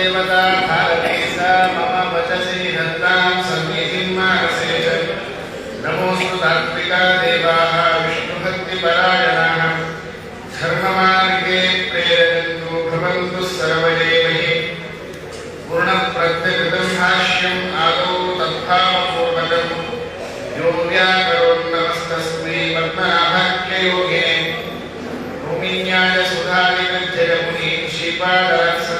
देवता भारती सा मम वचसि हन्तां सन्निधिं मानसे नमोऽस्तु तात्विका देवाः, विष्णुभक्तिपरायणाः। धर्ममार्गे प्रेरयन्तु, भवन्तु सर्वदेवैः पूर्णप्रत्यकृतं भाष्यम्, आदौ तद्भावपूर्वकम्। यो व्याकरोन्नमस्तस्मै पद्मनाभाख्ययोगे भूमिन्याय सुधारिकज्जयमुनि श्रीपादरसन्मणि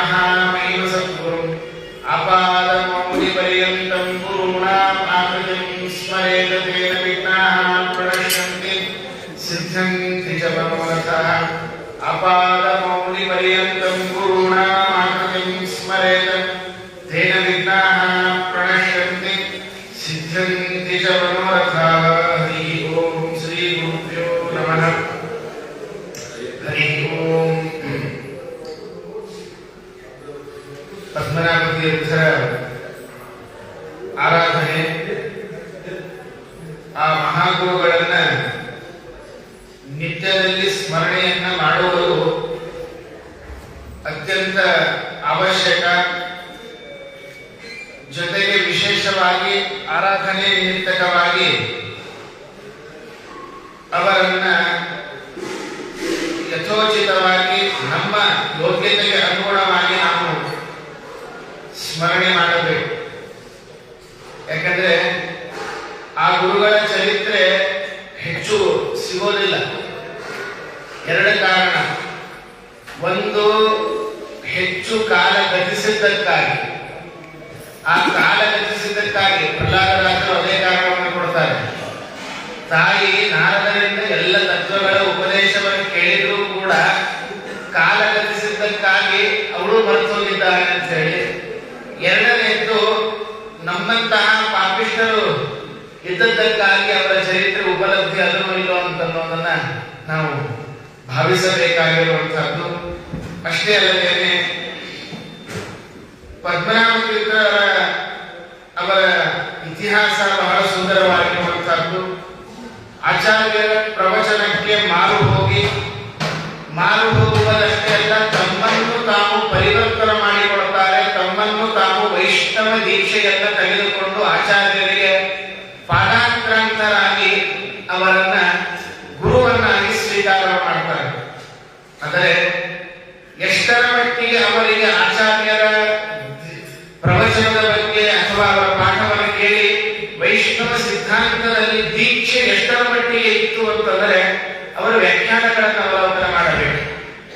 अपादमौलिपर्यन्तं गुरूणाम् आकृतिं स्मरेत तेन विघ्नाः प्रणश्यन्ति सिद्ध्यन्ति च मनोरथाः हरिः ॐ श्रीगुरुभ्यो नमः हरिः ॐ ಪದ್ಮನಾಭ ತೀರ್ಥರ ಆರಾಧನೆ ಆ ಮಹಾಗುರುಗಳನ್ನ ನಿತ್ಯದಲ್ಲಿ ಸ್ಮರಣೆಯನ್ನ ಅವಶ್ಯಕ. ಜೊತೆಗೆ ವಿಶೇಷವಾಗಿ ಆರಾಧನೆ ನಿಮಿತ್ತಕವಾಗಿ ಅವರನ್ನ ಯಥೋಚಿತವಾಗಿ ನಮ್ಮ ಯೋಗ್ಯತೆಗೆ ಅನುಗುಣವಾಗಿ ನಾವು ಸ್ಮರಣೆ ಮಾಡಬೇಕು. ಯಾಕಂದ್ರೆ ಆ ಗುರುಗಳ ಚರಿತ್ರೆ ಹೆಚ್ಚು ಸಿಗೋದಿಲ್ಲ. ಎರಡು ಕಾರಣ. ಒಂದು ಹೆಚ್ಚು ಕಾಲ ಗತಿಸಿದ್ದಕ್ಕಾಗಿ. ಆ ಕಾಲ ಗತಿಸಿದ್ದಕ್ಕಾಗಿ ಪ್ರಹ್ಲಾದರಾಜರು ಅದೇ ಕಾರಣವನ್ನು ಕೊಡ್ತಾರೆ. ತಾಯಿ ನಾರದರಿಂದ ಎಲ್ಲ ತತ್ವಗಳ ಉಪದೇಶವನ್ನು ಕೇಳಿದ್ರು ಕೂಡ ಕಾಲ ಗತಿಸಿದ್ದಕ್ಕಾಗಿ ಅವರು ಮರೆತೋಗಿದ್ದಾರೆ ಅಂತ ಹೇಳಿ ಎರಡನೆಯದ್ದು, ನಮ್ಮಂತಹ ಪಾಪಿಷ್ಠರು ಇದ್ದದ್ದಕ್ಕಾಗಿ ಅವರ ಚರಿತ್ರೆ ಉಪಲಬ್ಧಿ ಅದನ್ನು ಇಲ್ಲೋ ಅಂತ ಅನ್ನೋದನ್ನ ನಾವು ಭಾವಿಸಬೇಕಾಗಿರುವಂತಹದ್ದು ಅಷ್ಟೇ ಅಲ್ಲದೇನೆ ಪದ್ಮನಾಭ ಅವರ ಇತಿಹಾಸ ಬಹಳ ಸುಂದರವಾಗಿರುವಂತಹದ್ದು ಆಚಾರ್ಯರ ಪ್ರವಚನಕ್ಕೆ ಮಾರು ಹೋಗಿ, ಮಾರು ಹೋಗುವುದಷ್ಟೇ ಅಲ್ಲ, ತಮ್ಮನ್ನು ತಾವು ಪರಿವರ್ತನೆ ಮಾಡಿಕೊಳ್ತಾರೆ, ತಮ್ಮನ್ನು ತಾವು ವೈಷ್ಣವ ದೀಕ್ಷೆಯನ್ನು ತೆಗೆದುಕೊಂಡು ಆಚಾರ್ಯರಿಗೆ ಪಾದಾಕ್ರಾಂತರಾಗಿ ಅವರನ್ನ ಗುರುವನ್ನಾಗಿ ಸ್ವೀಕಾರ ಮಾಡ್ತಾರೆ. ಆದರೆ ಎಷ್ಟರ ಮಟ್ಟಿಗೆ ಅವರಿಗೆ ಆಚಾರ್ಯರ ಪ್ರವಚನದ ಬಗ್ಗೆ ಅಥವಾ ಅವರ ಪಾಠವನ್ನು ಕೇಳಿ ವೈಷ್ಣವ ಸಿದ್ಧಾಂತದಲ್ಲಿ ದೀಕ್ಷೆ ಎಷ್ಟರ ಮಟ್ಟಿಗೆ ಇತ್ತು ಅಂತಂದ್ರೆ, ಅವರು ವ್ಯಾಖ್ಯಾನಗಳನ್ನು ಅವಲೋಕನ ಮಾಡಬೇಕು.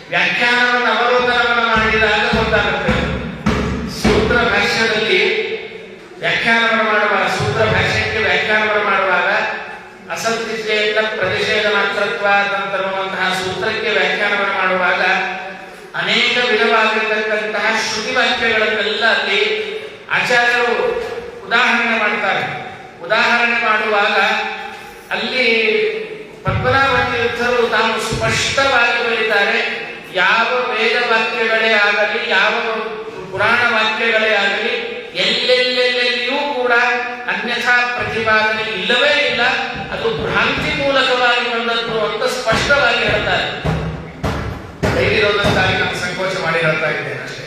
ವ್ಯಾಖ್ಯಾನವನ್ನು ಅವಲೋಕನವನ್ನು ಮಾಡಿದಾಗ ಗೊತ್ತಾಗುತ್ತೆ. ಸೂತ್ರ ಭಾಷ್ಯದಲ್ಲಿ ವ್ಯಾಖ್ಯಾನವನ್ನು ಮಾಡುವಾಗ, ಸೂತ್ರ ಭಾಷ್ಯಕ್ಕೆ ವ್ಯಾಖ್ಯಾನವನ್ನು ಮಾಡುವಾಗ ಅಸಂತಿಷ್ಠೆಯಿಂದ ಪ್ರತಿಷೇಧ ಮಾತ್ರತ್ವ ಅಂತನ್ನುವಂತಹ ಸೂತ್ರಕ್ಕೆ ವ್ಯಾಖ್ಯಾನವನ್ನು ಮಾಡುವಾಗ ಅನೇಕ ವಿಧವಾಗಿರತಕ್ಕಂತಹ ಶ್ರುತಿ ವಾಕ್ಯಗಳನ್ನೆಲ್ಲ ಅಲ್ಲಿ ಆಚಾರ್ಯರು ಉದಾಹರಣೆ ಮಾಡ್ತಾರೆ. ಉದಾಹರಣೆ ಮಾಡುವಾಗ ಅಲ್ಲಿ ಪದ್ಮನಾಭ ತೀರ್ಥರು ತಾವು ಸ್ಪಷ್ಟವಾಗಿ ಬರೀತಾರೆ ಯಾವ ವೇದ ವಾಕ್ಯಗಳೇ ಆಗಲಿ, ಯಾವ ಪುರಾಣ ವಾಕ್ಯಗಳೇ ಆಗಲಿ ಎಲ್ಲೆಲ್ಲೆಲ್ಲೆಲ್ಲಿಯೂ ಕೂಡ ಅನ್ಯಥಾ ಪ್ರತಿಪಾದನೆ ಇಲ್ಲವೇ ಇಲ್ಲ. ಅದು ಭ್ರಾಂತಿ ಮೂಲಕವಾಗಿ ಬಂದದ್ದು ಅಂತ ಸ್ಪಷ್ಟವಾಗಿ ಹೇಳ್ತಾರೆ. ಕೈಲಿರೋದಕ್ಕಾಗಿ ನಾನು ಸಂಕೋಚ ಮಾಡಿ ಅಷ್ಟೇ.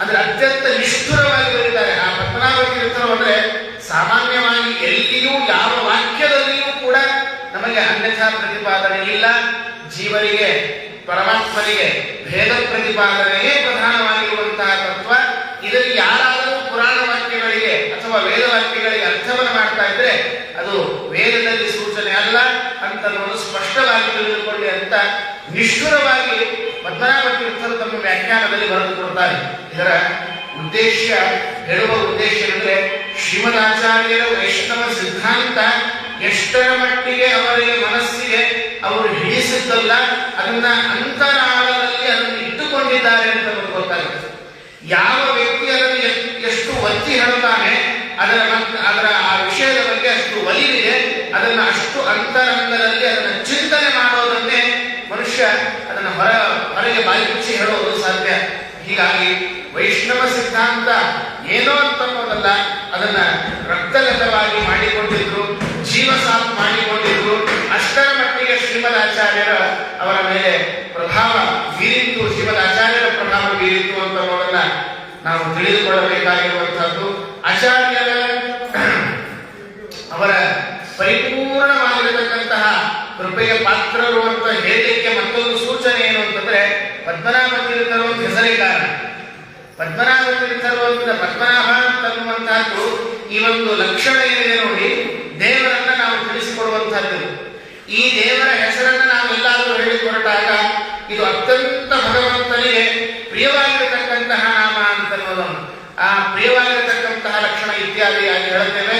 ಅಂದ್ರೆ ಅತ್ಯಂತ ನಿಷ್ಠುರವಾಗಿ ಬರೀತಾರೆ. ಆ ಪದ್ಮನಾಭ ಇರ್ತಾರೆ ಅಂದ್ರೆ ಸಾಮಾನ್ಯವಾಗಿ ಎಲ್ಲಿಯೂ ಯಾವ ವಾಕ್ಯದಲ್ಲಿಯೂ ಕೂಡ ನಮಗೆ ಅನ್ಯಥಾ ಪ್ರತಿಪಾದನೆ ಇಲ್ಲ. ಜೀವನಿಗೆ ಪರಮಾತ್ಮನಿಗೆ ಭೇದ ಪ್ರತಿಪಾದನೆಯೇ ಪ್ರಧಾನವಾಗಿರುವಂತಹ ತತ್ವ. ಇದರಲ್ಲಿ ಯಾರಾದರೂ ಪುರಾಣ ವಾಕ್ಯಗಳಿಗೆ ಅಥವಾ ವೇದ ವಾಕ್ಯಗಳಿಗೆ ಅರ್ಥವನ್ನು ಮಾಡ್ತಾ ಇದ್ರೆ ಅದು ವೇದದಲ್ಲಿ ಸೂಚನೆ ಅಲ್ಲ. ಅಂತ ಸ್ಪಷ್ಟವಾಗಿ ತಿಳಿದುಕೊಳ್ಳಿ ಅಂತ ನಿಷ್ಠುರವಾಗಿ ಪದ್ಮನಾಭ ತಮ್ಮ ವ್ಯಾಖ್ಯಾನದಲ್ಲಿ ಬರೆದುಕೊಡ್ತಾರೆ ಇದರ ಉದ್ದೇಶ, ಹೇಳುವ ಉದ್ದೇಶ ಅಂದ್ರೆ ಶ್ರೀಮದಾಚಾರ್ಯರ ವೈಷ್ಣವ ಸಿದ್ಧಾಂತ ಎಷ್ಟರ ಮಟ್ಟಿಗೆ ಅವರಿಗೆ ಮನಸ್ಸಿಗೆ ಅವರು ಹಿಡಿಸಿದ್ದಲ್ಲ, ಅದನ್ನ ಅಂತರಾಳದಲ್ಲಿ ಅದನ್ನು ಇಟ್ಟುಕೊಂಡಿದ್ದಾರೆ ಅಂತ ನಮಗೆ ಗೊತ್ತಾಗುತ್ತೆ. ಯಾವ ವ್ಯಕ್ತಿ ಅದನ್ನು ಎಷ್ಟು ಒತ್ತಿ ಹೇಳುತ್ತಾನೆ, ಅದರ ಅದರ ಆ ವಿಷಯದ ಬಗ್ಗೆ ಅಷ್ಟು ಒಲಿವಿದೆ, ಅದನ್ನ ಅಷ್ಟು ಅಂತರಂಗದಲ್ಲಿ ಅದನ್ನ ಚಿಂತನೆ ಮನುಷ್ಯ ಅದನ್ನ ಹೊರ, ಹೊರಗೆ ಬಾಯಿ ಮುಚ್ಚಿ ಹೇಳೋದು ಸಾಧ್ಯ. ಹೀಗಾಗಿ ವೈಷ್ಣವ ಸಿದ್ಧಾಂತ ಏನೋ ಅಂತ ಅನ್ನೋದಲ್ಲ ಅದನ್ನ ರಕ್ತಗತವಾಗಿ ಮಾಡಿಕೊಂಡಿದ್ರು, ಜೀವಸಾತ್ ಮಾಡಿಕೊಂಡಿದ್ರು, ಅಷ್ಟರ ಮಟ್ಟಿಗೆ ಶ್ರೀಮದ್ ಆಚಾರ್ಯರ ಅವರ ಮೇಲೆ ಪ್ರಭಾವ ಬೀರಿತ್ತು ಶ್ರೀಮದ್ ಆಚಾರ್ಯರ ಪ್ರಭಾವ ಬೀರಿತ್ತು ಅಂತ ಅನ್ನೋದನ್ನ ನಾವು ತಿಳಿದುಕೊಳ್ಳಬೇಕಾಗಿರುವಂತಹದ್ದು ಆಚಾರ್ಯರ ಅವರ ಪರಿಪೂರ್ಣವಾಗಿರತಕ್ಕಂತಹ ಕೃಪೆಯ ಪಾತ್ರರು ಅಂತ ಹೇಳಲಿಕ್ಕೆ ಮತ್ತೊಂದು ಸೂಚನೆ ಏನು ಅಂತಂದ್ರೆ ಪದ್ಮನಾಭ ತೀರ್ಥರು ಅಂತ ಹೆಸರೇ ಕಾರಣ ಪದ್ಮನಾಭ ತೀರ್ಥರು ಅಂತ ಪದ್ಮನಾಭ ಅಂತನ್ನುವಂತಹದ್ದು ಈ ಒಂದು ಲಕ್ಷಣ ಏನಿದೆ ನೋಡಿ, ದೇವರನ್ನ ನಾವು ತಿಳಿಸಿಕೊಡುವಂತಹದ್ದು. ಈ ದೇವರ ಹೆಸರನ್ನ ನಾವು ಎಲ್ಲಾದರೂ ಹೇಳಿ ಇದು ಅತ್ಯಂತ ಭಗವಂತನಿಗೆ ಪ್ರಿಯವಾಗಿರತಕ್ಕಂತಹ ನಾಮ ಅಂತ ಅನ್ನೋದನ್ನು ಆ ಪ್ರಿಯವಾಗಿರತಕ್ಕಂತಹ ಲಕ್ಷಣ ಇತ್ಯಾದಿಯಾಗಿ ಹೇಳುತ್ತೇವೆ.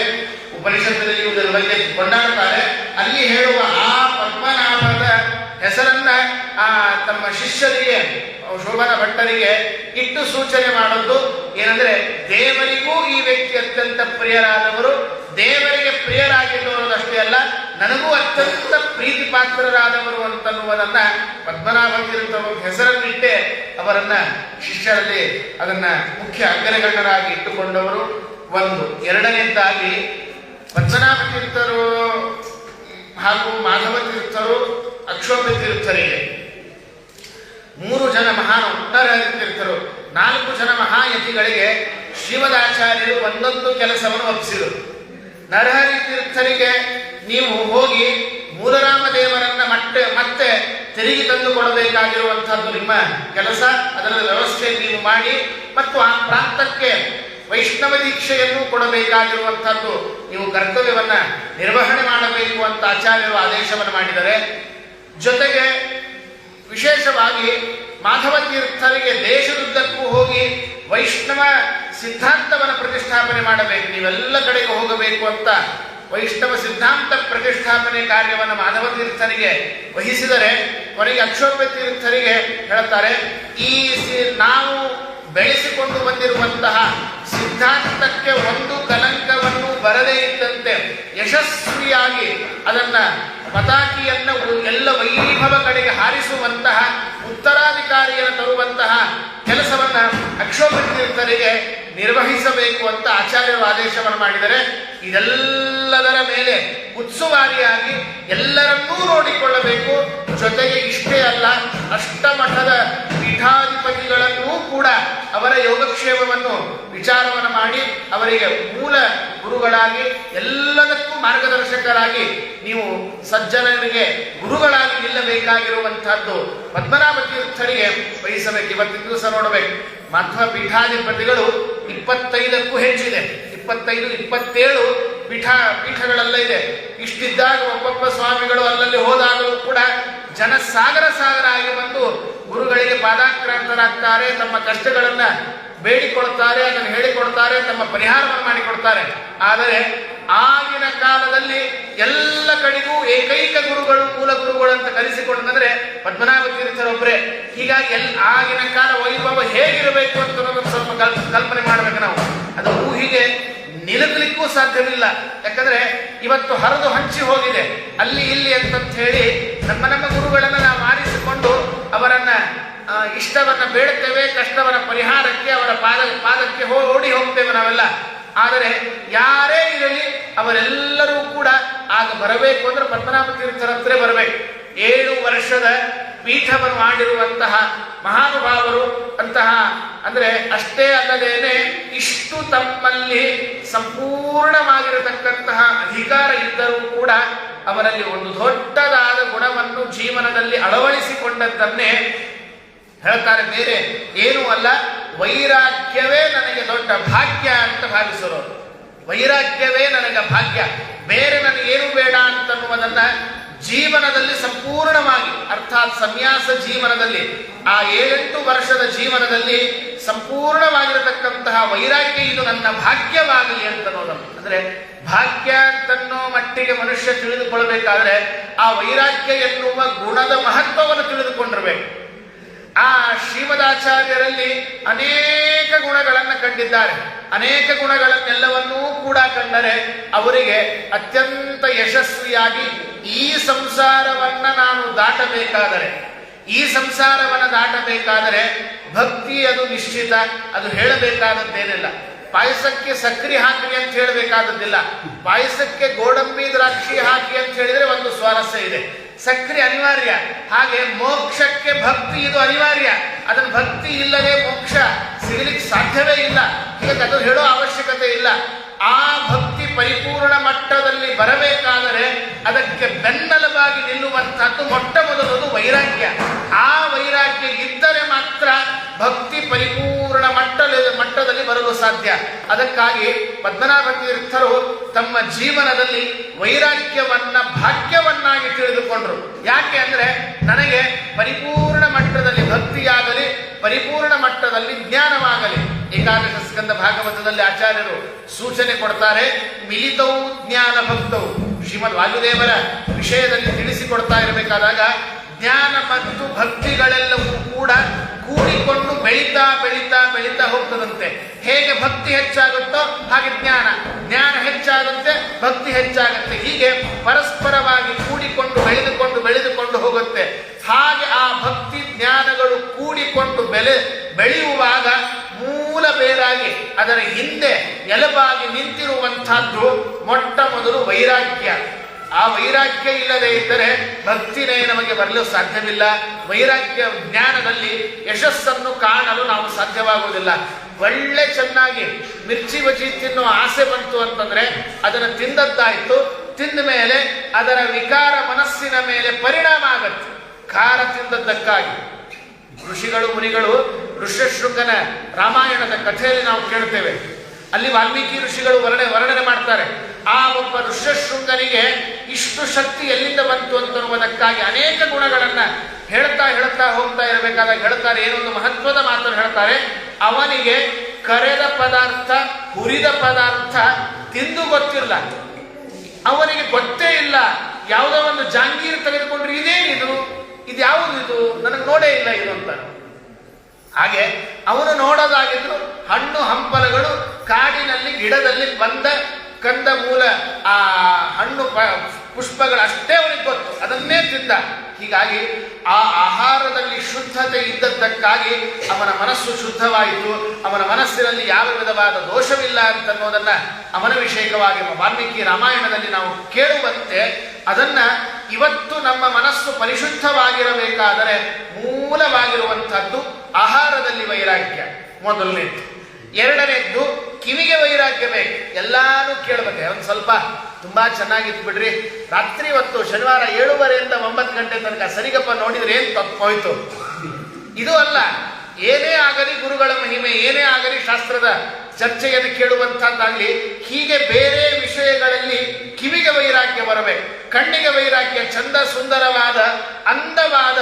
ಉಪನಿಷತ್ತಿನಲ್ಲಿ ಇದರ ಬಗ್ಗೆ ಕೊಂಡಾಡ್ತಾರೆ ಅಲ್ಲಿ ಹೇಳುವ ಆ ಹೆಸರನ್ನ, ಆ, ತಮ್ಮ ಶಿಷ್ಯರಿಗೆ, ಶೋಭನ ಭಟ್ಟರಿಗೆ ಇಟ್ಟು ಸೂಚನೆ ಮಾಡೋದು ಏನಂದ್ರೆ, ದೇವರಿಗೂ ಈ ವ್ಯಕ್ತಿ ಅತ್ಯಂತ ಪ್ರಿಯರಾದವರು, ದೇವರಿಗೆ ಪ್ರಿಯರಾಗಿರುವುದಷ್ಟೇ ಅಲ್ಲ, ನನಗೂ ಅತ್ಯಂತ ಪ್ರೀತಿ ಪಾತ್ರರಾದವರು ಅಂತನ್ನುವುದನ್ನ ಪದ್ಮನಾಭ ಹೆಸರನ್ನಿಟ್ಟೆ ಅವರನ್ನ ಶಿಷ್ಯರಲ್ಲಿ ಅದನ್ನ ಮುಖ್ಯ ಅಗ್ರಗಣ್ಯರಾಗಿ ಇಟ್ಟುಕೊಂಡವರು. ಒಂದು. ಎರಡನೇದಾಗಿ ಪದ್ಮನಾಭ ತೀರ್ಥರು ಹಾಗೂ ಮಾಧವ ತೀರ್ಥರು ಅಕ್ಷೋಭ ತೀರ್ಥರಿಗೆ ಮೂರು ಜನ ಮಹಾನ್ ಉತ್ತರಹರಿ ತೀರ್ಥರು ನಾಲ್ಕು ಜನ ಮಹಾಯತಿಗಳಿಗೆ ಶ್ರೀಮದಾಚಾರ್ಯರು ಒಂದೊಂದು ಕೆಲಸವನ್ನು ಒಪ್ಪಿಸಿದರು. ನರಹರಿ ತೀರ್ಥರಿಗೆ ನೀವು ಹೋಗಿ ಮೂಲರಾಮದೇವರನ್ನ ಮತ್ತೆ ಮತ್ತೆ ತೆರಿಗೆ ತಂದು ಕೊಡಬೇಕಾಗಿರುವಂತಹದ್ದು ನಿಮ್ಮ ಕೆಲಸ. ಅದರ ವ್ಯವಸ್ಥೆ ನೀವು ಮಾಡಿ, ಮತ್ತು ಆ ಪ್ರಾಂತಕ್ಕೆ ವೈಷ್ಣವ ದೀಕ್ಷೆಯನ್ನು ಕೊಡಬೇಕಾಗಿರುವಂತಹದ್ದು ನೀವು ಕರ್ತವ್ಯವನ್ನ ನಿರ್ವಹಣೆ ಮಾಡಬೇಕು ಅಂತ ಆಚಾರ್ಯರು ಆದೇಶವನ್ನು ಮಾಡಿದರೆ ಜೊತೆಗೆ ವಿಶೇಷವಾಗಿ ಮಾಧವ ತೀರ್ಥರಿಗೆ ದೇಶದುದ್ದಕ್ಕೂ ಹೋಗಿ ವೈಷ್ಣವ ಸಿದ್ಧಾಂತವನ್ನು ಪ್ರತಿಷ್ಠಾಪನೆ ಮಾಡಬೇಕು. ನೀವೆಲ್ಲ ಕಡೆಗೆ ಹೋಗಬೇಕು ಅಂತ ವೈಷ್ಣವ ಸಿದ್ಧಾಂತ ಪ್ರತಿಷ್ಠಾಪನೆ ಕಾರ್ಯವನ್ನು ಮಾಧವ ತೀರ್ಥರಿಗೆ ವಹಿಸಿದರೆ ಕೊನೆಗೆ ಅಕ್ಷೋಭ್ಯ ತೀರ್ಥರಿಗೆ ಹೇಳ್ತಾರೆ ಈ ನಾವು ಬೆಳೆಸಿಕೊಂಡು ಬಂದಿರುವಂತಹ ಸಿದ್ಧಾಂತಕ್ಕೆ ಒಂದು ಕಲಂಕವನ್ನು ಬರದೇ ಇದ್ದಂತೆ ಯಶಸ್ವಿಯಾಗಿ ಅದನ್ನ ಪತಾಕಿಯನ್ನು ಎಲ್ಲ ವೈಭವ ಕಡೆಗೆ ಹಾರಿಸುವಂತಹ ಉತ್ತರಾಧಿಕಾರಿಯನ್ನು ತರುವಂತಹ ಕೆಲಸವನ್ನ ಅಕ್ಷೋಭ ತೀರ್ಥರಿಗೆ ನಿರ್ವಹಿಸಬೇಕು ಅಂತ ಆಚಾರ್ಯರು ಆದೇಶವನ್ನು ಮಾಡಿದರೆ ಇದೆಲ್ಲದರ ಮೇಲೆ ಉತ್ಸುವಾರಿಯಾಗಿ ಎಲ್ಲರನ್ನೂ ನೋಡಿಕೊಳ್ಳಬೇಕು. ಜೊತೆಗೆ ಇಷ್ಟೇ ಅಲ್ಲ, ಅಷ್ಟಮಠದ ಪೀಠಾಧಿಪತಿಗಳನ್ನೂ ಕೂಡ ಅವರ ಯೋಗಕ್ಷೇಮವನ್ನು ವಿಚಾರವನ್ನು ಮಾಡಿ ಅವರಿಗೆ ಮೂಲ ಗುರುಗಳಾಗಿ, ಎಲ್ಲದಕ್ಕೂ ಮಾರ್ಗದರ್ಶಕರಾಗಿ ನೀವು ಸಜ್ಜನರಿಗೆ ಗುರುಗಳಾಗಿ ನಿಲ್ಲಬೇಕಾಗಿರುವಂತಹದ್ದು ಪದ್ಮನಾಭ ತೀರ್ಥರಿಗೆ ವಹಿಸಬೇಕು. ಇವತ್ತಿನ ನೋಡಬೇಕು. ಮಧ್ವ ಪೀಠಾಧಿಪತಿಗಳು ಇಪ್ಪತ್ತೈದಕ್ಕೂ ಹೆಚ್ಚಿದೆ. ಇಪ್ಪತ್ತೈದು, ಇಪ್ಪತ್ತೇಳು ಪೀಠ, ಪೀಠಗಳೆಲ್ಲ ಇದೆ. ಇಷ್ಟಿದ್ದಾಗ ಒಬ್ಬೊಬ್ಬ ಸ್ವಾಮಿಗಳು ಅಲ್ಲಲ್ಲಿ ಹೋದಾಗಲೂ ಕೂಡ ಜನ ಸಾಗರ ಸಾಗರ ಆಗಿ ಬಂದು ಗುರುಗಳಿಗೆ ಪಾದಾಕ್ರಾಂತರಾಗ್ತಾರೆ ತಮ್ಮ ಕಷ್ಟಗಳನ್ನ ಬೇಡಿಕೊಳ್ತಾರೆ, ಅದನ್ನು ಹೇಳಿಕೊಡ್ತಾರೆ, ತಮ್ಮ ಪರಿಹಾರವನ್ನು ಮಾಡಿಕೊಡ್ತಾರೆ. ಆದರೆ ಆಗಿನ ಕಾಲದಲ್ಲಿ ಎಲ್ಲ ಕಡೆಗೂ ಏಕೈಕ ಗುರುಗಳು, ಮೂಲ ಗುರುಗಳು ಅಂತ ಕರೆಸಿಕೊಂಡು ಬಂದ್ರೆ ಪದ್ಮನಾಭ ತೀರ್ಥರೊಬ್ಬರೇ ಹೀಗಾಗಿ ಎಲ್ ಆಗಿನ ಕಾಲ ವೈಭವ ಹೇಗಿರಬೇಕು ಅಂತ ಸ್ವಲ್ಪ ಕಲ್ ಕಲ್ಪನೆ ಮಾಡ್ಬೇಕು ನಾವು. ಅದು ಊಹಿಗೆ ನಿಲುಕಲಿಕ್ಕೂ ಸಾಧ್ಯವಿಲ್ಲ. ಯಾಕಂದ್ರೆ ಇವತ್ತು ಹರಿದು ಹಂಚಿ ಹೋಗಿದೆ. ಅಲ್ಲಿ ಇಲ್ಲಿ ಅಂತಂತ ಹೇಳಿ ನಮ್ಮ ನಮ್ಮ ಗುರುಗಳನ್ನ ನಾವು ಆರಿಸಿಕೊಂಡು ಅವರನ್ನ ಇಷ್ಟವನ್ನ ಬೇಡುತ್ತೇವೆ, ಕಷ್ಟವನ್ನ ಪರಿಹಾರಕ್ಕೆ, ಅವರ ಪಾದ ಪಾದಕ್ಕೆ ಓಡಿ ಹೋಗ್ತೇವೆ ನಾವೆಲ್ಲ. ಆದರೆ ಯಾರೇ ಇರಲಿ ಅವರೆಲ್ಲರೂ ಕೂಡ ಆಗ ಬರಬೇಕು ಅಂದ್ರೆ ಪದ್ಮನಾಭ ತೀರ್ಥರ ಹತ್ರ ಬರಬೇಕು. ಏಳು ವರ್ಷದ ಪೀಠವನ್ನು ಮಾಡಿರುವಂತಹ ಮಹಾನುಭಾವರು ಅಂತಹ ಅಂದ್ರೆ ಅಷ್ಟೇ ಅಲ್ಲದೇನೆ ಇಷ್ಟು ತಮ್ಮಲ್ಲಿ ಸಂಪೂರ್ಣವಾಗಿರತಕ್ಕಂತಹ ಅಧಿಕಾರ ಇದ್ದರೂ ಕೂಡ ಅವರಲ್ಲಿ ಒಂದು ದೊಡ್ಡದಾದ ಗುಣವನ್ನು ಜೀವನದಲ್ಲಿ ಅಳವಡಿಸಿಕೊಂಡದ್ದನ್ನೇ ಹೇಳ್ತಾರೆ, ಬೇರೆ ಏನೂ ಅಲ್ಲ. ವೈರಾಗ್ಯವೇ ನನಗೆ ದೊಡ್ಡ ಭಾಗ್ಯ ಅಂತ ಭಾವಿಸೋರು ವೈರಾಗ್ಯವೇ ನನಗೆ ಭಾಗ್ಯ. ಬೇರೆ ನನಗೇನು ಬೇಡ ಅಂತನ್ನುವುದನ್ನ ಜೀವನದಲ್ಲಿ ಸಂಪೂರ್ಣವಾಗಿ, ಅರ್ಥಾತ್ ಸನ್ಯಾಸ ಜೀವನದಲ್ಲಿ, ಆ ಏಳೆಂಟು ವರ್ಷದ ಜೀವನದಲ್ಲಿ ಸಂಪೂರ್ಣವಾಗಿರತಕ್ಕಂತಹ ವೈರಾಗ್ಯ ಇದು ನನ್ನ ಭಾಗ್ಯವಾಗಲಿ ಅಂತನ್ನೋದನ್ನು ಅಂದ್ರೆ ಭಾಗ್ಯ ಅಂತನ್ನೋ ಮಟ್ಟಿಗೆ ಮನುಷ್ಯ ತಿಳಿದುಕೊಳ್ಬೇಕಾದ್ರೆ ಆ ವೈರಾಗ್ಯ ಎನ್ನುವ ಗುಣದ ಮಹತ್ವವನ್ನು ತಿಳಿದುಕೊಂಡಿರ್ಬೇಕು. ಆ ಶ್ರೀಮದಾಚಾರ್ಯರಲ್ಲಿ ಅನೇಕ ಗುಣಗಳನ್ನು ಕಂಡಿದ್ದಾರೆ. ಅನೇಕ ಗುಣಗಳನ್ನೆಲ್ಲವನ್ನೂ ಕೂಡ ಕಂಡರೆ ಅವರಿಗೆ ಅತ್ಯಂತ ಯಶಸ್ವಿಯಾಗಿ ಈ ಸಂಸಾರವನ್ನ ನಾನು ದಾಟಬೇಕಾದರೆ, ಈ ಸಂಸಾರವನ್ನು ದಾಟಬೇಕಾದರೆ ಭಕ್ತಿ ಅದು ನಿಶ್ಚಿತ, ಅದು ಹೇಳಬೇಕಾದದ್ದೇನಿಲ್ಲ. ಪಾಯಸಕ್ಕೆ ಸಕ್ರಿ ಹಾಕಿ ಅಂತ ಹೇಳಬೇಕಾದದ್ದಿಲ್ಲ. ಪಾಯಸಕ್ಕೆ ಗೋಡಂಬಿ ದ್ರಾಕ್ಷಿ ಹಾಕಿ ಅಂತ ಹೇಳಿದ್ರೆ ಒಂದು ಸ್ವಾರಸ್ಯ ಇದೆ. ಸಕ್ರಿ ಅನಿವಾರ್ಯ. ಹಾಗೆ ಮೋಕ್ಷಕ್ಕೆ ಭಕ್ತಿ ಇದು ಅನಿವಾರ್ಯ. ಅದನ್ನ ಭಕ್ತಿ ಇಲ್ಲದೆ ಮೋಕ್ಷ ಸಿಗಲಿಕ್ಕೆ ಸಾಧ್ಯವೇ ಇಲ್ಲ. ಹೀಗೆ ಅದು ಹೇಳೋ ಅವಶ್ಯಕತೆ ಇಲ್ಲ. ಆ ಭಕ್ತಿ ಪರಿಪೂರ್ಣ ಮಟ್ಟದಲ್ಲಿ ಬರಬೇಕಾದರೆ ಅದಕ್ಕೆ ಬೆನ್ನಲವಾಗಿ ನಿಲ್ಲುವಂತಹದ್ದು ಮೊಟ್ಟ ಮೊದಲದು ವೈರಾಗ್ಯ. ಆ ವೈರಾಗ್ಯ ಇದ್ದರೆ ಮಾತ್ರ ಭಕ್ತಿ ಪರಿಪೂರ್ಣ ಮಟ್ಟ ಮಟ್ಟದಲ್ಲಿ ಬರಲು ಸಾಧ್ಯ. ಅದಕ್ಕಾಗಿ ಪದ್ಮನಾಭ ತೀರ್ಥರು ತಮ್ಮ ಜೀವನದಲ್ಲಿ ವೈರಾಗ್ಯವನ್ನ ಭಾಗ್ಯವನ್ನಾಗಿ ಮಟ್ಟದಲ್ಲಿ ಜ್ಞಾನವಾಗಲಿ. ಏಕಾದಶ ಸ್ಕಂದ ಭಾಗವತದಲ್ಲಿ ಆಚಾರ್ಯರು ಸೂಚನೆ ಕೊಡ್ತಾರೆ ಮಿಲಿತವು ಜ್ಞಾನ ಭಕ್ತವು ಶ್ರೀಮದ್ ವಾಯುದೇವರ ವಿಷಯದಲ್ಲಿ ತಿಳಿಸಿಕೊಡ್ತಾ ಇರಬೇಕಾದಾಗ ಜ್ಞಾನ ಮತ್ತು ಭಕ್ತಿಗಳೆಲ್ಲವೂ ಕೂಡ ಕೂಡಿಕೊಂಡು ಬೆಳೀತಾ ಬೆಳೀತಾ ಬೆಳೀತಾ ಹೋಗ್ತದಂತೆ. ಹೇಗೆ ಭಕ್ತಿ ಹೆಚ್ಚಾಗುತ್ತೋ ಹಾಗೆ ಜ್ಞಾನ. ಜ್ಞಾನ ಹೆಚ್ಚಾಗುತ್ತೆ, ಭಕ್ತಿ ಹೆಚ್ಚಾಗುತ್ತೆ. ಹೀಗೆ ಪರಸ್ಪರವಾಗಿ ಕೂಡಿಕೊಂಡು, ಬೆಳೆದುಕೊಂಡು ಬೆಳೆದುಕೊಂಡು ಹೋಗುತ್ತೆ. ಹಾಗೆ ಆ ಭಕ್ತಿ ಜ್ಞಾನಗಳು ಕೂಡಿಕೊಂಡು ಬೆಲೆ ಬೆಳೆಯುವಾಗ ಮೂಲ ಬೇರಾಗಿ ಅದರ ಹಿಂದೆ ಎಲಬಾಗಿ ನಿಂತಿರುವಂತಹದ್ದು ಮೊಟ್ಟ ಮೊದಲು ವೈರಾಗ್ಯ. ಆ ವೈರಾಗ್ಯ ಇಲ್ಲದೆ ಇದ್ದರೆ ಭಕ್ತಿನೇ ನಮಗೆ ಬರಲು ಸಾಧ್ಯವಿಲ್ಲ. ವೈರಾಗ್ಯ ಜ್ಞಾನದಲ್ಲಿ ಯಶಸ್ಸನ್ನು ಕಾಣಲು ನಾವು ಸಾಧ್ಯವಾಗುವುದಿಲ್ಲ. ಒಳ್ಳೆ ಚೆನ್ನಾಗಿ ಮಿರ್ಚಿ ಬಜಿ ತಿನ್ನುವ ಆಸೆ ಬಂತು ಅಂತಂದ್ರೆ ಅದನ್ನು ತಿಂದದ್ದಾಯ್ತು. ತಿಂದ ಮೇಲೆ ಅದರ ವಿಕಾರ ಮನಸ್ಸಿನ ಮೇಲೆ ಪರಿಣಾಮ ಆಗತ್ತೆ. ಖಾರ ತಿಂದದ್ದಕ್ಕಾಗಿ. ಋಷಿಗಳು, ಮುನಿಗಳು, ಋಷ್ಯಶೃಂಗನ ರಾಮಾಯಣದ ಕಥೆಯಲ್ಲಿ ನಾವು ಕೇಳ್ತೇವೆ. ಅಲ್ಲಿ ವಾಲ್ಮೀಕಿ ಋಷಿಗಳು ವರ್ಣನೆ ವರ್ಣನೆ ಮಾಡ್ತಾರೆ. ಆ ಒಬ್ಬ ಋಷ್ಯಶೃಂಗನಿಗೆ ಇಷ್ಟು ಶಕ್ತಿ ಎಲ್ಲಿಂದ ಬಂತು ಅಂತನ್ನುವುದಕ್ಕಾಗಿ ಅನೇಕ ಗುಣಗಳನ್ನು ಹೇಳ್ತಾ ಹೇಳ್ತಾ ಹೋಗ್ತಾ ಇರಬೇಕಾದಾಗ ಹೇಳ್ತಾರೆ, ಏನೊಂದು ಮಹತ್ವದ ಮಾತನ್ನು ಹೇಳ್ತಾರೆ. ಅವನಿಗೆ ಕರೆದ ಪದಾರ್ಥ, ಹುರಿದ ಪದಾರ್ಥ ತಿಂದು ಗೊತ್ತಿಲ್ಲ. ಅವನಿಗೆ ಗೊತ್ತೇ ಇಲ್ಲ. ಯಾವುದೋ ಒಂದು ಜಾಂಗೀರ್ ತೆಗೆದುಕೊಂಡ್ರೆ ಇದೇನಿದು ಇದು ಯಾವುದು ಇದು? ನನಗೆ ನೋಡೇ ಇಲ್ಲ ಇದು ಅಂತ. ಹಾಗೆ ಅವನು ನೋಡೋದಾಗಿದ್ರು ಹಣ್ಣು ಹಂಪಲಗಳು ಕಾಡಿನಲ್ಲಿ ಗಿಡದಲ್ಲಿ ಬಂದ ಕಂದ ಮೂಲ, ಆ ಹಣ್ಣು ಪ- ಪುಷ್ಪಗಳು ಅಷ್ಟೇ ಅವನಿಗೆ ಗೊತ್ತು. ಅದನ್ನೇ ತಿಂದ. ಹೀಗಾಗಿ ಆ ಆಹಾರದಲ್ಲಿ ಶುದ್ಧತೆ ಇದ್ದದ್ದಕ್ಕಾಗಿ ಅವನ ಮನಸ್ಸು ಶುದ್ಧವಾಯಿತು. ಅವನ ಮನಸ್ಸಿನಲ್ಲಿ ಯಾವ ವಿಧವಾದ ದೋಷವಿಲ್ಲ ಅಂತನ್ನೋದನ್ನ ಅವನ ವಿಷಯಕವಾಗಿ ವಾಲ್ಮೀಕಿ ರಾಮಾಯಣದಲ್ಲಿ ನಾವು ಕೇಳುವಂತೆ ಅದನ್ನ ಇವತ್ತು ನಮ್ಮ ಮನಸ್ಸು ಪರಿಶುದ್ಧವಾಗಿರಬೇಕಾದರೆ ಮೂಲವಾಗಿರುವಂಥದ್ದು ಆಹಾರದಲ್ಲಿ ವೈರಾಗ್ಯ. ಮೊದಲನೇದ್ದು ಎರಡನೇದ್ದು ಕಿವಿಗೆ ವೈರಾಗ್ಯ ಬೇಕು ಎಲ್ಲಾನು ಕೇಳಬೇಕು. ಒಂದು ಸ್ವಲ್ಪ ತುಂಬಾ ಚೆನ್ನಾಗಿತ್ತು ಬಿಡ್ರಿ. ರಾತ್ರಿ ಹೊತ್ತು ಶನಿವಾರ ಏಳುವರೆಯಿಂದ ಒಂಬತ್ತು ಗಂಟೆ ತನಕ ಸರಿಗಪ್ಪ ನೋಡಿದ್ರೆ ಏನ್ ತಪ್ಪೋಯ್ತು ಇದು ಅಲ್ಲ. ಏನೇ ಆಗಲಿ ಗುರುಗಳ ಮಹಿಮೆ, ಏನೇ ಆಗಲಿ ಶಾಸ್ತ್ರದ ಚರ್ಚೆಯನ್ನು ಕೇಳುವಂತಹದ್ದಾಗ್ಲಿ, ಹೀಗೆ ಬೇರೆ ವಿಷಯಗಳಲ್ಲಿ ಕಿವಿಗೆ ವೈರಾಗ್ಯ ಬರಬೇಕು. ಕಣ್ಣಿಗೆ ವೈರಾಗ್ಯ, ಚಂದ ಸುಂದರವಾದ, ಅಂದವಾದ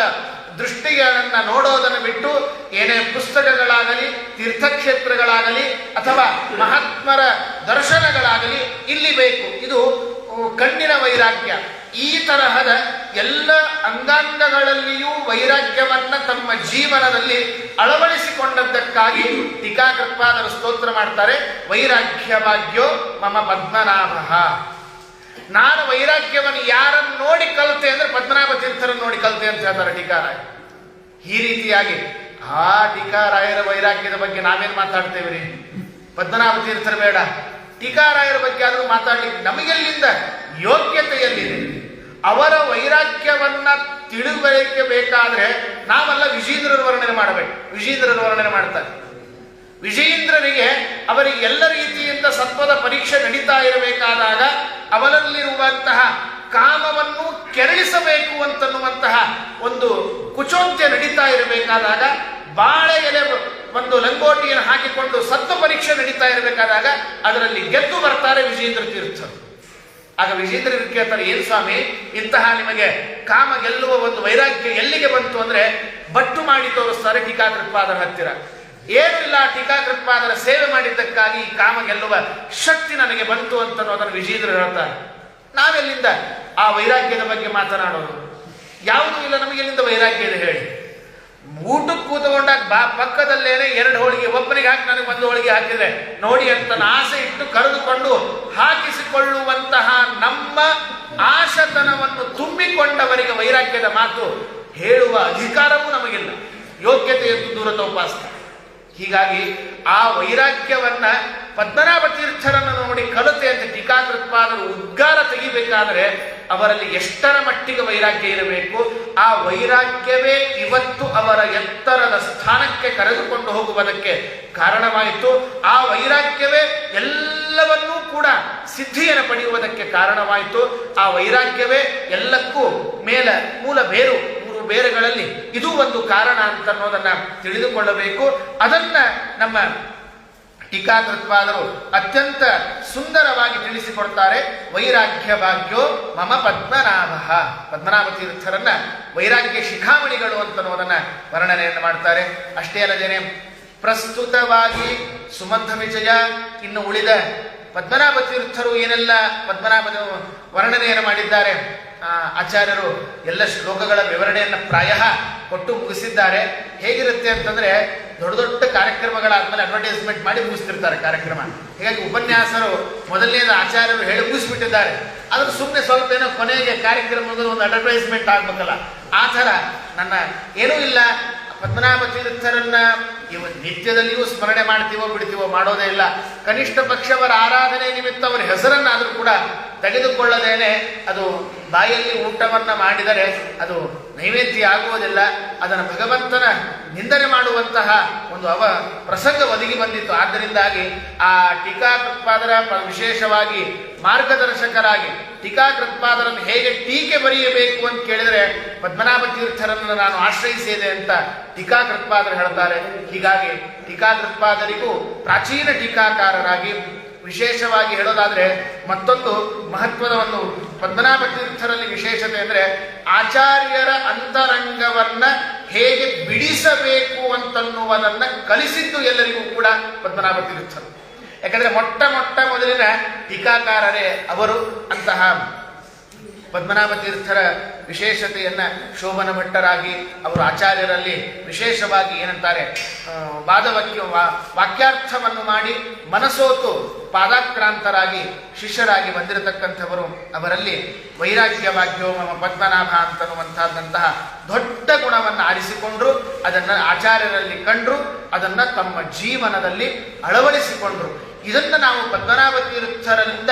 ದೃಷ್ಟಿಗಳನ್ನ ನೋಡೋದನ್ನು ಬಿಟ್ಟು ಏನೇ ಪುಸ್ತಕಗಳಾಗಲಿ, ತೀರ್ಥಕ್ಷೇತ್ರಗಳಾಗಲಿ ಅಥವಾ ಮಹಾತ್ಮರ ದರ್ಶನಗಳಾಗಲಿ ಇಲ್ಲಿ ಬೇಕು ಇದು ಉ, ಕಣ್ಣಿನ ವೈರಾಗ್ಯ ಈ ತರಹದ ಎಲ್ಲ ಅಂಗಾಂಗಗಳಲ್ಲಿಯೂ ವೈರಾಗ್ಯವನ್ನ ತಮ್ಮ ಜೀವನದಲ್ಲಿ ಅಳವಡಿಸಿಕೊಂಡದ್ದಕ್ಕಾಗಿ ಟೀಕಾಕೃತ್ಪಾದರು ಸ್ತೋತ್ರ ಮಾಡ್ತಾರೆ, ವೈರಾಗ್ಯ ಭಾಗ್ಯೋ ಮಮ ಪದ್ಮನಾಭ. ನಾನು ವೈರಾಗ್ಯವನ್ನು ಯಾರನ್ನು ನೋಡಿ ಕಲಿತೆ ಅಂದ್ರೆ ಪದ್ಮನಾಭ ತೀರ್ಥರನ್ನು ನೋಡಿ ಕಲಿತೆ ಅಂತ ಹೇಳ್ತಾರೆ ಟೀಕಾರಾಯ. ಈ ರೀತಿಯಾಗಿ ಆ ಟೀಕಾರಾಯರ ವೈರಾಗ್ಯದ ಬಗ್ಗೆ ನಾವೇನು ಮಾತಾಡ್ತೇವೆ ರೀ ಪದ್ಮನಾಭ ತೀರ್ಥರು ಬೇಡ. ಟೀಕಾರಾಯರ ಬಗ್ಗೆ ಆದರೂ ಮಾತಾಡ್ಲಿಕ್ಕೆ ನಮಗೆಲ್ಲಿಂದ ಯೋಗ್ಯತೆ ಎಲ್ಲಿದೆ ಅವರ ವೈರಾಗ್ಯವನ್ನ ತಿಳಿವಳಿಕೆ ಬೇಕಾದ್ರೆ ನಾವೆಲ್ಲ ವಿಜೇಂದ್ರರ ವರ್ಣನೆ ಮಾಡಬೇಕು. ವಿಜೇಂದ್ರರ ವರ್ಣನೆ ಮಾಡ್ತಾರೆ. ವಿಜಯೇಂದ್ರನಿಗೆ ಅವರಿಗೆ ಎಲ್ಲ ರೀತಿಯಿಂದ ಸತ್ವದ ಪರೀಕ್ಷೆ ನಡೀತಾ ಇರಬೇಕಾದಾಗ ಅವರಲ್ಲಿರುವಂತಹ ಕಾಮವನ್ನು ಕೆರಳಿಸಬೇಕು ಅಂತನ್ನುವಂತಹ ಒಂದು ಕುಚೋದ್ಯ ನಡೀತಾ ಇರಬೇಕಾದಾಗ ಬಾಳೆ ಎಲೆ ಒಂದು ಲಂಗೋಟಿಯನ್ನು ಹಾಕಿಕೊಂಡು ಸತ್ವ ಪರೀಕ್ಷೆ ನಡೀತಾ ಇರಬೇಕಾದಾಗ ಅದರಲ್ಲಿ ಗೆದ್ದು ಬರ್ತಾರೆ ವಿಜೇಂದ್ರ ತೀರ್ಥರು. ಆಗ ವಿಜೇಂದ್ರ ಕೇಳ್ತಾರೆ ಏನು ಸ್ವಾಮಿ, ಇಂತಹ ನಿಮಗೆ ಕಾಮ ಗೆಲ್ಲುವ ಒಂದು ವೈರಾಗ್ಯ ಎಲ್ಲಿಗೆ ಬಂತು ಅಂದ್ರೆ ಬಟ್ಟು ಮಾಡಿ ತೋರಿಸ್ತಾರೆ ಟೀಕಾಕೃತ್ಪಾದರ ಹತ್ತಿರ. ಏನು ಇಲ್ಲ, ಟೀಕಾಕೃತ್ಪಾದರ ಸೇವೆ ಮಾಡಿದ್ದಕ್ಕಾಗಿ ಈ ಕಾಮ ಗೆಲ್ಲುವ ಶಕ್ತಿ ನನಗೆ ಬಂತು ಅಂತ ಅದನ್ನು ವಿಜೇಂದ್ರ ಹೇಳ್ತಾರೆ ನಾವೆಲ್ಲಿಂದ ಆ ವೈರಾಗ್ಯದ ಬಗ್ಗೆ ಮಾತನಾಡೋದು? ಯಾವುದೂ ಇಲ್ಲ, ನಮಗೆ ಎಲ್ಲಿಂದ ವೈರಾಗ್ಯ ಇದೆ ಹೇಳಿ. ಊಟಕ್ಕೆ ಕೂತ್ಕೊಂಡಾಗ ಬಾ, ಪಕ್ಕದಲ್ಲೇನೆ ಎರಡು ಹೋಳಿಗೆ, ಒಬ್ಬನಿಗೆ ಹಾಕಿ, ನನಗೆ ಒಂದು ಹೋಳಿಗೆ ಹಾಕಿದ್ರೆ. ನೋಡಿ ಅಂತ ಆಸೆ ಇಟ್ಟು ಕರೆದುಕೊಂಡು ಹಾಕಿಸಿಕೊಳ್ಳುವಂತಹ ನಮ್ಮ ಆಶತನವನ್ನು ತುಂಬಿಕೊಂಡವರಿಗೆ ವೈರಾಗ್ಯದ ಮಾತು ಹೇಳುವ ಅಧಿಕಾರವೂ ನಮಗಿಲ್ಲ. ಯೋಗ್ಯತೆಯನ್ನು ದೂರದ ಉಪಾಸನೆ ಹೀಗಾಗಿ ಆ ವೈರಾಗ್ಯವನ್ನ ಪದ್ಮನಾಭ ತೀರ್ಥರನ್ನು ನೋಡಿ ಕಲತೆ ಅಂತ ಟೀಕಾಕೃತ್ಪಾದರು ಉದ್ಗಾರ ತೆಗಿಬೇಕಾದರೆ ಅವರಲ್ಲಿ ಎಷ್ಟರ ಮಟ್ಟಿಗೆ ವೈರಾಗ್ಯ ಇರಬೇಕು, ಆ ವೈರಾಗ್ಯವೇ ಇವತ್ತು ಅವರ ಎತ್ತರದ ಸ್ಥಾನಕ್ಕೆ ಕರೆದುಕೊಂಡು ಹೋಗುವುದಕ್ಕೆ ಕಾರಣವಾಯಿತು. ಆ ವೈರಾಗ್ಯವೇ ಎಲ್ಲವನ್ನೂ ಕೂಡ ಸಿದ್ಧಿಯನ್ನು ಪಡೆಯುವುದಕ್ಕೆ ಕಾರಣವಾಯಿತು. ಆ ವೈರಾಗ್ಯವೇ ಎಲ್ಲಕ್ಕೂ ಮೇಲ ಮೂಲ ಬೇರು. ಬೇರುಗಳಲ್ಲಿ ಇದು ಒಂದು ಕಾರಣ ಅಂತ ಅನ್ನೋದನ್ನ ತಿಳಿದುಕೊಳ್ಳಬೇಕು. ಅದನ್ನ ನಮ್ಮ ಟೀಕಾಕೃತ್ಪಾದರು ಅತ್ಯಂತ ಸುಂದರವಾಗಿ ತಿಳಿಸಿಕೊಡ್ತಾರೆ. ವೈರಾಗ್ಯ ಭಾಗ್ಯೋ ಮಮ ಪದ್ಮನಾಭ. ಪದ್ಮನಾಭ ತೀರ್ಥರನ್ನ ವೈರಾಗ್ಯ ಶಿಖಾಮಣಿಗಳು ಅಂತ ಅನ್ನೋದನ್ನ ವರ್ಣನೆಯನ್ನು ಮಾಡ್ತಾರೆ. ಅಷ್ಟೇ ಅಲ್ಲದೇನೆ ಪ್ರಸ್ತುತವಾಗಿ ಸುಮಂಥ ವಿಜಯ ಇನ್ನು ಉಳಿದ ಪದ್ಮನಾಭ ತೀರ್ಥರು ಏನೆಲ್ಲ ಪದ್ಮನಾಭದ ವರ್ಣನೆಯನ್ನು ಮಾಡಿದ್ದಾರೆ? ಆಚಾರ್ಯರು ಎಲ್ಲ ಶ್ಲೋಕಗಳ ವಿವರಣೆಯನ್ನು ಪ್ರಾಯ ಕೊಟ್ಟು ಮುಗಿಸಿದ್ದಾರೆ. ಹೇಗಿರುತ್ತೆ ಅಂತಂದ್ರೆ ದೊಡ್ಡ ದೊಡ್ಡ ಕಾರ್ಯಕ್ರಮಗಳಾದ್ಮೇಲೆ ಅಡ್ವರ್ಟೈಸ್ಮೆಂಟ್ ಮಾಡಿ ಮುಗಿಸ್ತಿರ್ತಾರೆ ಕಾರ್ಯಕ್ರಮ. ಹೀಗಾಗಿ ಉಪನ್ಯಾಸರು ಮೊದಲನೇದು ಆಚಾರ್ಯರು ಹೇಳಿ ಮುಗಿಸ್ಬಿಟ್ಟಿದ್ದಾರೆ. ಅದ್ರ ಸುಮ್ಮನೆ ಸ್ವಲ್ಪ ಏನೋ ಕೊನೆಗೆ ಕಾರ್ಯಕ್ರಮದ ಒಂದು ಅಡ್ವರ್ಟೈಸ್ಮೆಂಟ್ ಆಗ್ಬೇಕಲ್ಲ. ಆ ಥರ ನನ್ನ ಏನೂ ಇಲ್ಲ. ಪದ್ಮನಾಭ ತೀರ್ಥರನ್ನ ಇವ ನಿತ್ಯದಲ್ಲಿಯೂ ಸ್ಮರಣೆ ಮಾಡ್ತೀವೋ ಬಿಡ್ತೀವೋ ಮಾಡೋದೇ ಇಲ್ಲ. ಕನಿಷ್ಠ ಪಕ್ಷವರ ಆರಾಧನೆ ನಿಮಿತ್ತ ಅವರ ಹೆಸರನ್ನಾದರೂ ಕೂಡ ತೆಗೆದುಕೊಳ್ಳದೇನೆ ಅದು ಬಾಯಲ್ಲಿ ಊಟವನ್ನು ಮಾಡಿದರೆ ಅದು ನೈವೇದ್ಯ ಆಗುವುದಿಲ್ಲ. ಅದನ್ನು ಭಗವಂತನ ನಿಂದನೆ ಮಾಡುವಂತಹ ಒಂದು ಅವ ಪ್ರಸಂಗ ಒದಗಿ ಬಂದಿತ್ತು. ಆದ್ದರಿಂದಾಗಿ ಆ ಟೀಕಾಕೃತ್ಪಾದರ ವಿಶೇಷವಾಗಿ ಮಾರ್ಗದರ್ಶಕರಾಗಿ ಟೀಕಾಕೃತ್ಪಾದರನ್ನು ಹೇಗೆ ಟೀಕೆ ಬರೆಯಬೇಕು ಅಂತ ಕೇಳಿದರೆ ಪದ್ಮನಾಭ ತೀರ್ಥರನ್ನು ನಾನು ಆಶ್ರಯಿಸಿದೆ ಅಂತ ಟೀಕಾಕೃತ್ಪಾದರು ಹೇಳ್ತಾರೆ ಹೀಗಾಗಿ ಟೀಕಾಕೃತ್ಪಾದರಿಗೂ ಪ್ರಾಚೀನ ಟೀಕಾಕಾರರಾಗಿ ವಿಶೇಷವಾಗಿ ಹೇಳೋದಾದರೆ ಮತ್ತೊಂದು ಮಹತ್ವದ ಒಂದು ಪದ್ಮನಾಭ ತೀರ್ಥರಲ್ಲಿ ವಿಶೇಷತೆ ಅಂದರೆ ಆಚಾರ್ಯರ ಅಂತರಂಗವನ್ನ ಹೇಗೆ ಬಿಡಿಸಬೇಕು ಅಂತನ್ನುವುದನ್ನು ಕಲಿಸಿದ್ದು ಎಲ್ಲರಿಗೂ ಕೂಡ ಪದ್ಮನಾಭ ತೀರ್ಥರು ಯಾಕಂದ್ರೆ ಮೊಟ್ಟ ಮೊಟ್ಟ ಮೊದಲಿನ ಟೀಕಾಕಾರರೇ ಅವರು ಅಂತಹ ಪದ್ಮನಾಭ ತೀರ್ಥರ ವಿಶೇಷತೆಯನ್ನ ಶೋಭನ ಭಟ್ಟರಾಗಿ ಅವರು ಆಚಾರ್ಯರಲ್ಲಿ ವಿಶೇಷವಾಗಿ ಏನಂತಾರೆ ವಾದವಾಕ್ಯ ವಾಕ್ಯಾರ್ಥವನ್ನು ಮಾಡಿ ಮನಸೋತು ಪಾದಾಕ್ರಾಂತರಾಗಿ ಶಿಷ್ಯರಾಗಿ ಬಂದಿರತಕ್ಕಂಥವರು ಅವರಲ್ಲಿ ವೈರಾಗ್ಯವಾಗ್ಯೋ ಮಮ ಪದ್ಮನಾಭ ಅಂತನ್ನುವಂತಹದ್ದಂತಹ ದೊಡ್ಡ ಗುಣವನ್ನು ಆರಿಸಿಕೊಂಡ್ರು, ಅದನ್ನ ಆಚಾರ್ಯರಲ್ಲಿ ಕಂಡ್ರು, ಅದನ್ನ ತಮ್ಮ ಜೀವನದಲ್ಲಿ ಅಳವಡಿಸಿಕೊಂಡ್ರು. ಇದನ್ನ ನಾವು ಪದ್ಮನಾಭ ತೀರ್ಥರಿಂದ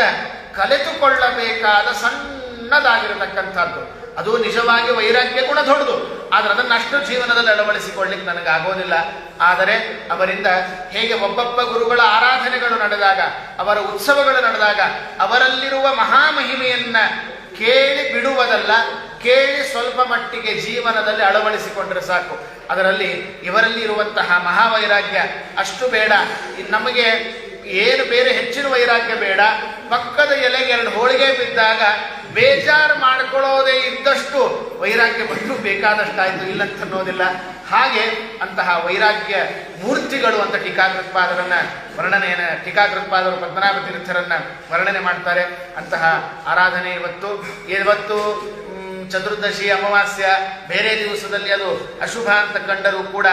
ಕಲಿತುಕೊಳ್ಳಬೇಕಾದ ಸಣ್ಣದಾಗಿರತಕ್ಕಂಥದ್ದು. ಅದು ನಿಜವಾಗಿ ವೈರಾಗ್ಯ ಕೂಡ ದೊಡ್ಡದು. ಆದ್ರೆ ಅದನ್ನ ಅಷ್ಟು ಜೀವನದಲ್ಲಿ ಅಳವಡಿಸಿಕೊಳ್ಳಿಕ್ಕೆ ನನಗೆ ಆಗೋದಿಲ್ಲ ಆದರೆ ಅವರಿಂದ ಹೇಗೆ ಒಬ್ಬೊಬ್ಬ ಗುರುಗಳ ಆರಾಧನೆಗಳು ನಡೆದಾಗ, ಅವರ ಉತ್ಸವಗಳು ನಡೆದಾಗ, ಅವರಲ್ಲಿರುವ ಮಹಾಮಹಿಮೆಯನ್ನ ಕೇಳಿ ಬಿಡುವುದಲ್ಲ, ಕೇಳಿ ಸ್ವಲ್ಪ ಮಟ್ಟಿಗೆ ಜೀವನದಲ್ಲಿ ಅಳವಡಿಸಿಕೊಂಡ್ರೆ ಸಾಕು. ಅದರಲ್ಲಿ ಇವರಲ್ಲಿ ಇರುವಂತಹ ಮಹಾವೈರಾಗ್ಯ ಅಷ್ಟು ಬೇಡ. ನಮಗೆ ಏನು ಬೇರೆ ಹೆಚ್ಚಿನ ವೈರಾಗ್ಯ ಬೇಡ. ಪಕ್ಕದ ಎಲೆಗೆ ಎರಡು ಹೋಳಿಗೆ ಬಿದ್ದಾಗ ಬೇಜಾರು ಮಾಡ್ಕೊಳ್ಳೋದೇ ಇದ್ದಷ್ಟು ವೈರಾಗ್ಯ ಬಂದು ಬೇಕಾದಷ್ಟಾಯಿತು ಇಲ್ಲ ಅಂತ ಅನ್ನೋದಿಲ್ಲ. ಹಾಗೆ ಅಂತಹ ವೈರಾಗ್ಯ ಮೂರ್ತಿಗಳು ಅಂತ ಟೀಕಾಕೃತ್ಪಾದರನ್ನ, ವರ್ಣನೆಯನ್ನ ಟೀಕಾಕೃತ್ಪಾದರು ಪದ್ಮನಾಭ ತೀರ್ಥರನ್ನ ವರ್ಣನೆ ಮಾಡ್ತಾರೆ. ಅಂತಹ ಆರಾಧನೆ ಇವತ್ತು. ಇವತ್ತು ಚತುರ್ದಶಿ ಅಮಾವಾಸ್ಯ, ಬೇರೆ ದಿವಸದಲ್ಲಿ ಅದು ಅಶುಭ ಅಂತ ಕಂಡರೂ ಕೂಡ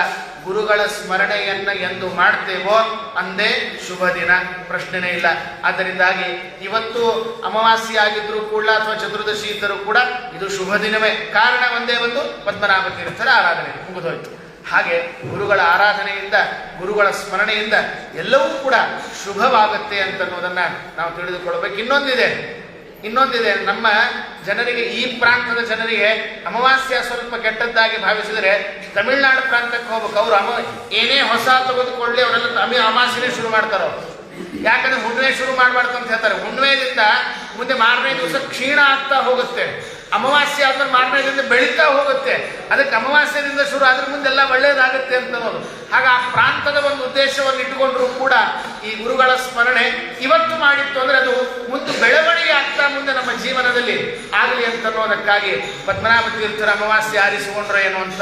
ಗುರುಗಳ ಸ್ಮರಣೆಯನ್ನ ಎಂದು ಮಾಡ್ತೇವೋ ಅಂದೇ ಶುಭ ದಿನ. ಪ್ರಶ್ನೆನೇ ಇಲ್ಲ. ಆದ್ದರಿಂದಾಗಿ ಇವತ್ತು ಅಮಾವಾಸ್ಯ ಆಗಿದ್ರು ಕೂಡ ಅಥವಾ ಚತುರ್ದಶಿ ಇದ್ದರೂ ಕೂಡ ಇದು ಶುಭ ದಿನವೇ. ಕಾರಣ ಒಂದೇ ಒಂದು ಪದ್ಮನಾಭ ತೀರ್ಥರ ಆರಾಧನೆ. ಮುಗಿದೋಯ್ತು ಹಾಗೆ ಗುರುಗಳ ಆರಾಧನೆಯಿಂದ, ಗುರುಗಳ ಸ್ಮರಣೆಯಿಂದ ಎಲ್ಲವೂ ಕೂಡ ಶುಭವಾಗುತ್ತೆ ಅಂತ ಅನ್ನೋದನ್ನ ನಾವು ತಿಳಿದುಕೊಳ್ಬೇಕು ಇನ್ನೊಂದಿದೆ. ಇನ್ನೊಂದಿದೆ, ನಮ್ಮ ಜನರಿಗೆ, ಈ ಪ್ರಾಂತದ ಜನರಿಗೆ ಅಮಾವಾಸ್ಯ ಸ್ವಲ್ಪ ಕೆಟ್ಟದ್ದಾಗಿ ಭಾವಿಸಿದರೆ ತಮಿಳುನಾಡು ಪ್ರಾಂತಕ್ಕೆ ಹೋಗ್ಬೇಕು. ಅವರು ಅಮ, ಏನೇ ಹೊಸ ತೆಗೆದುಕೊಳ್ಳಿ, ಅವರೆಲ್ಲ ತಮಿ ಅಮಾವಾಸ್ಯನೇ ಶುರು ಮಾಡ್ತಾರೋ ಯಾಕಂದ್ರೆ ಹುಣ್ಣಿಮೆ ಶುರು ಮಾಡಬಾರ್ದು ಅಂತ ಹೇಳ್ತಾರೆ. ಹುಣ್ಣಿಮೆದಿಂದ ಮುಂದೆ ಮಾರನೇ ದಿವಸ ಕ್ಷೀಣ ಆಗ್ತಾ ಹೋಗುತ್ತೆ. ಅಮಾವಾಸ್ಯೆ ಆದ್ರೆ ಮಾರನೇ ಬೆಳೀತಾ ಹೋಗುತ್ತೆ. ಅದಕ್ಕೆ ಅಮಾವಾಸ್ಯದಿಂದ ಶುರು ಅದ್ರ ಮುಂದೆಲ್ಲ ಒಳ್ಳೇದಾಗುತ್ತೆ ಅಂತ ಅನ್ನೋದು. ಹಾಗೆ ಆ ಪ್ರಾಂತದ ಒಂದು ಉದ್ದೇಶವನ್ನು ಇಟ್ಟುಕೊಂಡ್ರು ಕೂಡ ಈ ಗುರುಗಳ ಸ್ಮರಣೆ ಇವತ್ತು ಮಾಡಿತ್ತು ಅಂದ್ರೆ ಅದು ಮುಂದೆ ಬೆಳವಣಿಗೆ ಆಗ್ತಾ ಮುಂದೆ ನಮ್ಮ ಜೀವನದಲ್ಲಿ ಆಗಲಿ ಅಂತ ಅನ್ನೋದಕ್ಕಾಗಿ ಪದ್ಮನಾಭ ತೀರ್ಥರ ಅಮಾವಾಸ್ಯೆ ಆರಿಸಿಕೊಂಡ್ರೆ ಏನು ಅಂತ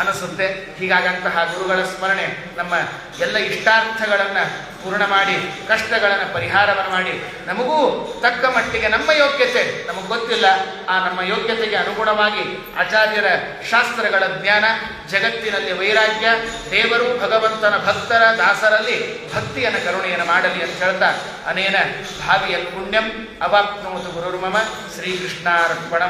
ಅನಿಸುತ್ತೆ. ಹೀಗಾಗಂತಹ ಗುರುಗಳ ಸ್ಮರಣೆ ನಮ್ಮ ಎಲ್ಲ ಇಷ್ಟಾರ್ಥಗಳನ್ನ ಪೂರ್ಣ ಮಾಡಿ, ಕಷ್ಟಗಳನ್ನು ಪರಿಹಾರವನ್ನು ಮಾಡಿ, ನಮಗೂ ತಕ್ಕ ಮಟ್ಟಿಗೆ ನಮ್ಮ ಯೋಗ್ಯತೆ, ನಮಗೆ ಗೊತ್ತಿಲ್ಲ, ಆ ನಮ್ಮ ಯೋಗ್ಯತೆಗೆ ಅನುಗುಣವಾಗಿ ಆಚಾರ್ಯರ ಶಾಸ್ತ್ರಗಳ ಜ್ಞಾನ, ಜಗತ್ತಿನಲ್ಲಿ ವೈರಾಗ್ಯ, ದೇವರು ಭಗವಂತನ ಭಕ್ತರ ದಾಸರಲ್ಲಿ ಭಕ್ತಿಯನ್ನು ಕರುಣೆಯನ್ನು ಮಾಡಲಿ ಅಂತ ಹೇಳ್ತಾ ಅನೇನ ಭಾವಿಯ ಪುಣ್ಯಂ ಅವಾಪ್ನೋತು ಗುರುರ್ಮಮ ಶ್ರೀಕೃಷ್ಣಾರ್ಪಣ